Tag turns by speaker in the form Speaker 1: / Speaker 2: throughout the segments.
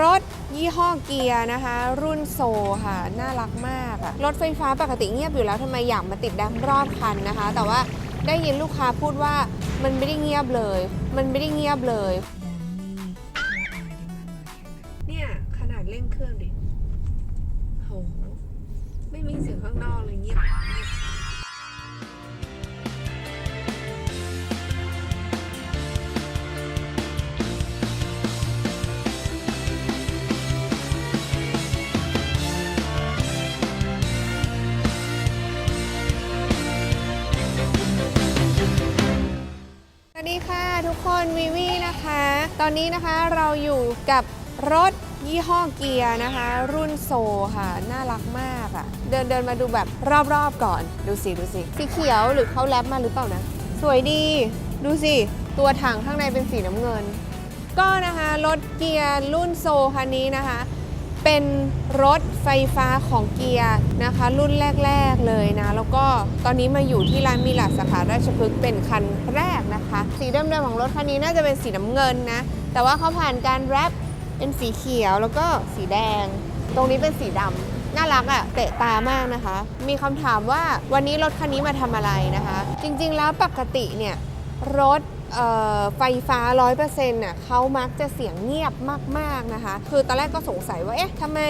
Speaker 1: รถยี่ห้อเกียร์นะคะ รุ่นโซค่ะ น่ารักมากอะรถไฟฟ้าปกติเงียบอยู่แล้วทำไมอยากมาติดแดมรอบคันนะคะ แต่ว่าได้ยินลูกค้าพูดว่ามันไม่ได้เงียบเลย มันไม่ได้เงียบเลย เนี่ยขนาดเร่งเครื่องดิโหไม่มีเสียงข้างนอกเลยเงียบ ทุกคนวีวีนะคะ ตอนนี้นะคะเราอยู่กับรถยี่ห้อเกียร์นะคะ รุ่นโซค่ะ น่ารักมากอะ่ะ เดินเดินมาดูแบบรอบๆก่อนดูสิดูสิสีเขียวหรือเขาแรปมาหรือเปล่านะ สวยดีดูสิ ตัวถังข้างในเป็นสีน้ำเงิน ก็นะคะ รถเกียร์รุ่นโซคันนี้นะคะ เป็นรถไฟฟ้าของเกียร์นะคะ รุ่นแรก ๆเลยนะ แล้วก็ตอนนี้มาอยู่ที่ร้านมิลาสาขาราชพฤกษ์เป็นคันแรกนะคะ สีเดิมๆของรถคันนี้น่าจะเป็นสีน้ำเงินนะ แต่ว่าเขาผ่านการแรปเป็นสีเขียวแล้วก็สีแดง ตรงนี้เป็นสีดำน่ารักอะเตะตามากนะคะ มีคำถามว่าวันนี้รถคันนี้มาทำอะไรนะคะ จริงๆแล้วปกติเนี่ยรถ ไฟฟ้า 100%น่ะเขามักจะเสียงเงียบมากๆนะคะ คือตอนแรกก็สงสัยว่า เอ๊ะทำไม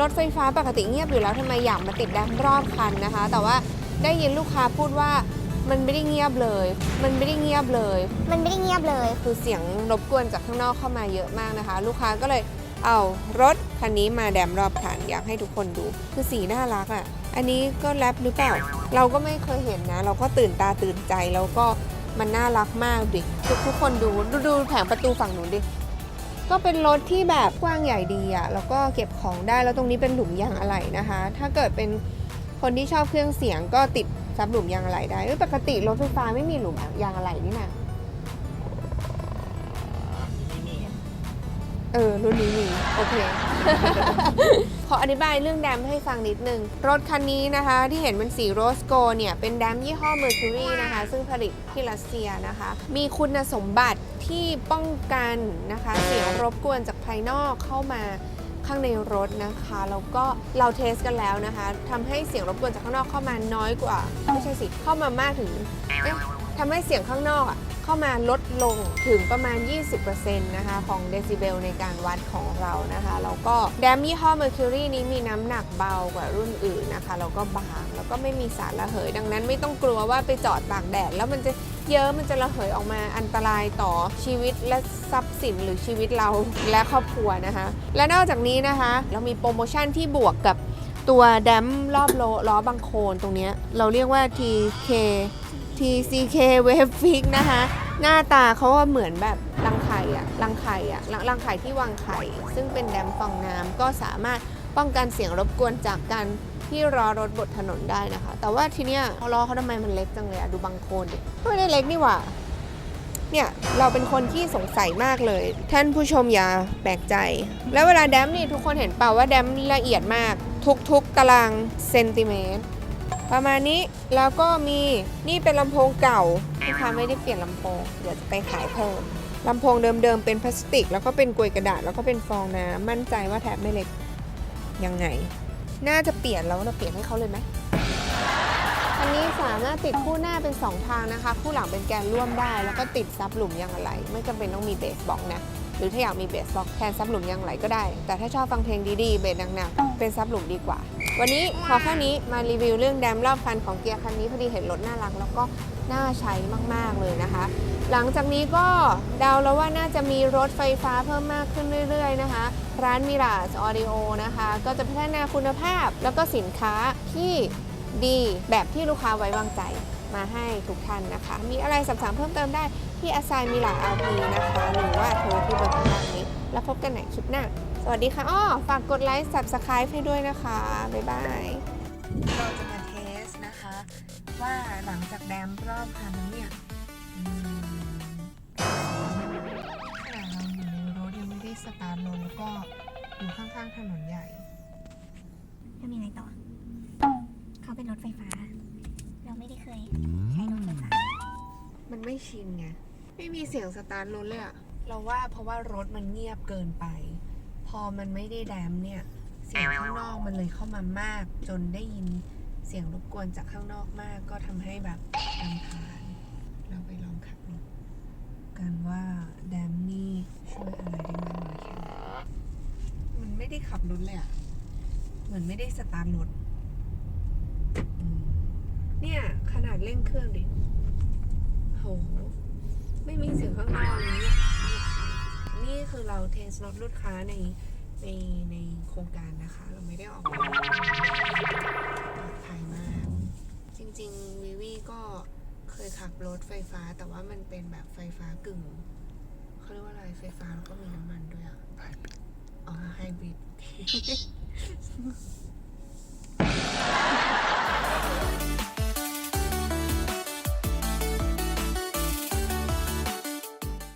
Speaker 1: รถไฟฟ้าปกติเงียบอยู่แล้วทำไมอยากมาติดแดมรอบคันนะคะ แต่ว่าได้ยินลูกค้าพูดว่ามันไม่ได้เงียบเลย มันไม่ได้เงียบเลย
Speaker 2: มันไม่ได้เงียบเลย
Speaker 1: คือเสียงรบกวนจากข้างนอกเข้ามาเยอะมากนะคะ ลูกค้าก็เลยเอารถคันนี้มาแดมรอบคันอยากให้ทุกคนดู คือสีน่ารักอะ่ะ อันนี้ก็แรปหรือเปล่า เราก็ไม่เคยเห็นนะ เราก็ตื่นตาตื่นใจแล้วก็ มันน่ารักมากดิทุกทุกคนดูดูดูแผงประตูฝั่งหนูนดิก็เป็นรถที่แบบกว้างใหญ่ดีอะแล้วก็เก็บของได้แล้วตรงนี้เป็นหลุมยางอะไหล่นะคะ ถ้าเกิดเป็นคนที่ชอบเครื่องเสียงก็ติดซับหลุมยางอะไหล่ได้ปกติรถไฟฟ้าไม่มีหลุมยางอะไหล่นี่นะ เออ รุ่นนี้มีโอเค ขออธิบายเรื่องแดมให้ฟังนิดนึง รถคันนี้นะคะ ที่เห็นเป็นสีโรสโกเนี่ย เป็นแดมยี่ห้อ Mercury นะคะ ซึ่งผลิตที่รัสเซียนะคะ มีคุณสมบัติที่ป้องกันนะคะ เสียงรบกวนจากภายนอกเข้ามาข้างในรถนะคะแล้วก็เราเทสกันแล้วนะคะทำให้เสียงรบกวนจากข้างนอกเข้ามาน้อยกว่า ไม่ใช่สิเข้ามามากถึงเอ๊ะทำให้เสียงข้างนอกอะ เข้ามาลดลงถึงประมาณ 20%นะคะของเดซิเบลในการวัดของเรานะคะแล้วก็แดมยี่ห้อ Mercury นี้มีน้ำหนักเบากว่ารุ่นอื่นนะคะแล้วก็บางแล้วก็ไม่มีสารระเหย ดังนั้นไม่ต้องกลัวว่าไปจอดตากแดดแล้วมันจะเยอะมันจะระเหยออกมาอันตรายต่อชีวิตและทรัพย์สินหรือชีวิตเราและครอบครัวนะคะ และนอกจากนี้นะคะ เรามีโปรโมชั่นที่บวกกับตัวแดมรอบโลล้อบังโคลนตรงนี้เราเรียกว่า TK TCK Wave Fix นะคะ หน้าตาเขาก็เหมือนแบบรังไข่อะรังไข่อะรังรังไข่ที่วางไข่ ซึ่งเป็นแดมฟองน้ำก็สามารถป้องกันเสียงรบกวนจากการที่รอรถบนถนนได้นะคะ แต่ว่าทีเนี้ยล้อเขาทำไมมันเล็กจังเลยอะดูบางโคนดิไม่ได้เล็กนี่หว่าเนี่ยเราเป็นคนที่สงสัยมากเลย ท่านผู้ชมอย่าแปลกใจ แล้วเวลาแดมนี่ทุกคนเห็นเปล่าว่าแดมละเอียดมาก ทุกๆตารางเซนติเมตร ประมาณนี้แล้วก็มีนี่เป็นลำโพงเก่าลูกค้าไม่ได้เปลี่ยนลำโพงเดี๋ยวจะไปขายเพิ่มลำโพงเดิมๆเป็นพลาสติก แล้วก็เป็นกลวยกระดาษแล้วก็เป็นฟองน้ำมั่นใจว่าแทบไม่เล็กยังไง น่าจะเปลี่ยนแล้วเราเปลี่ยนให้เขาเลยไหมอันนี้สามารถติดคู่หน้าเป็น 2 ทางนะคะ คู่หลังเป็นแกนร่วมได้ แล้วก็ติดซับหลุมยางอะไหล่ไม่จำเป็นต้องมีเบสบ็อกนะหรือถ้าอยากมีเบสบ็อกแทนซับหลุมยางไหล่ก็ได้ แต่ถ้าชอบฟังเพลงดีๆเบสหนักๆเป็นซับหลุมดีกว่า วันนี้พอแค่นี้มารีวิวเรื่องแดมรอบคันของเกียร์คันนี้พอดีเห็นรถน่ารักแล้วก็น่าใช้มากๆเลยนะคะ หลังจากนี้ก็เดาแล้วว่าน่าจะมีรถไฟฟ้าเพิ่มมากขึ้นเรื่อยๆนะคะ ร้านมิราสออดิโอนะคะ ก็จะพัฒนาคุณภาพแล้วก็สินค้าที่ดีแบบที่ลูกค้าไว้วางใจมาให้ทุกท่านนะคะ มีอะไรสอบถามเพิ่มเติมได้ที่อาซายมิราอาร์พีนะคะ หรือว่าโทรที่เบอร์ข้างล่างนี้ แล้วพบกันใหม่คลิปหน้า วัสดีค่ะอ้อฝากกดไลค์ subscribe ให้ด้วยนะคะ บ๊ายบาย เราจะมาเทสนะคะ ว่าหลังจากแดมรอบคันแล้วเนี่ยอืมขณะเราอยู่ในรถยังไม่ได้สตาร์ทรถแล้วก็อยู่ข้างๆถนนใหญ่
Speaker 2: แล้วมีอะไรต่อ เขาเป็นรถไฟฟ้า เราไม่ได้เคยใช้รถไฟฟ้า
Speaker 1: มันไม่ชินไง ไม่มีเสียงสตาร์ทรถเลยอะเราว่าเพราะว่ารถมันเงียบเกินไป พอมันไม่ได้แดมเนี่ยเสียงข้างนอกมันเลยเข้ามามาก จนได้ยินเสียงรบกวนจากข้างนอกมาก ก็ทำให้แบบรำคาญเราไปลองขับรถกันว่าแดมนี่ช่วยอะไรได้มากน้อยแค่ไหนมันไม่ได้ขับรถเลยอะเหมือนไม่ได้สตาร์ทรถเนี่ยขนาดเร่งเครื่องดิโหไม่มีเสียงข้างนอกเลยเนี่คือเราเทสรถลูกค้าในในในโครงการนะคะ เราไม่ได้ออกปลอดภัยมาก จริงๆวิวีก็เคยขับรถไฟฟ้า แต่ว่ามันเป็นแบบไฟฟ้ากึ่งเขาเรียกว่าอะไรไฟฟ้าแล้วก็มีน้ำมันด้วยอะอ๋อไฮบริด